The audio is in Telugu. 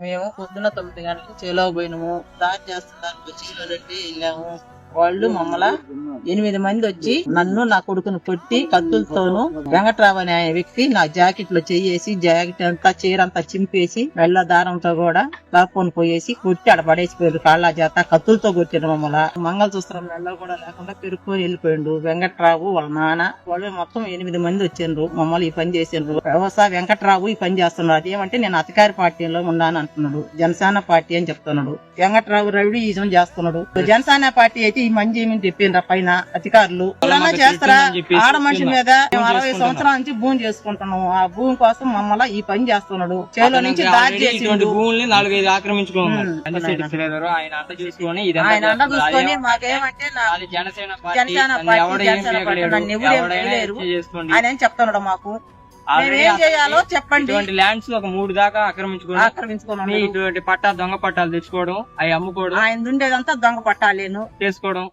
మేము పొద్దున తొమ్మిది గంటలకు చేలో పోయినాము. దాని చేస్తున్నారు వచ్చి వెళ్ళాము. వాళ్ళు మమ్మల ఎనిమిది మంది వచ్చి నన్ను నా కొడుకును కొట్టి కత్తులతోను వెంకట్రావు అనే వ్యక్తి నా జాకెట్లో చేసి జాకెట్ అంతా చీర అంతా చింపేసి మెల్ల దారంతో కూడా లాక్కొని పోయేసి కొట్టి ఆడ పడేసిపోయారు కాళ్ళ చేత కత్తులతో కొట్టారు మమ్మల్ని. మంగళసూత్రం మెల్ల కూడా లేకుండా పెరుక్కొని వెళ్ళిపోయిండు. వెంకట్రావు వాళ్ళ నాన్న. వాళ్ళు మొత్తం ఎనిమిది మంది వచ్చిండ్రు. మమ్మల్ని ఈ పని చేసిండ్రు. వ్యవసాయ వెంకట్రావు ఈ పని చేస్తున్నారు అదేమంటే నేను అధికార పార్టీలో ఉన్నాను అంటున్నాడు. జనసేన పార్టీ అని చెప్తున్నాడు. వెంకట్రావు రవిడి ఈజం చేస్తున్నాడు. జనసేన పార్టీ అయితే ఈ మంచి ఏమని చెప్పిండ్రా పైన? అధికారులు ఎవరన్నా చేస్తారా? ఆడ మనిషి మీద అరవై సంవత్సరాల నుంచి భూమి చేసుకుంటున్నాము. ఆ భూమి కోసం మమ్మల్ని ఈ పని చేస్తున్నాడు. చేలో నుంచి భూముల్ని నాలుగైదు శ్రీధర్ ఆయన అంతా చూసుకొని ఆయన చూసుకొని మాకేమంటే జనసేన పార్టీ జనసేన పార్టీ, ఏం నన్ను ఎవరు చేయలేరు. ఆయన చెప్తున్నాడు మాకు? ఏం చేయాలో చెప్పండి. ఇటువంటి ల్యాండ్స్ ఒక మూడు దాకా ఆక్రమించుకొని ఆక్రమించుకున్నాడు ఇటువంటి పట్టా దొంగ పట్టాలు తెచ్చుకోవడం అవి అమ్ముకోవడం ఆయన ఉండేదంతా దొంగ పట్టాలేను. చేసుకోవడం.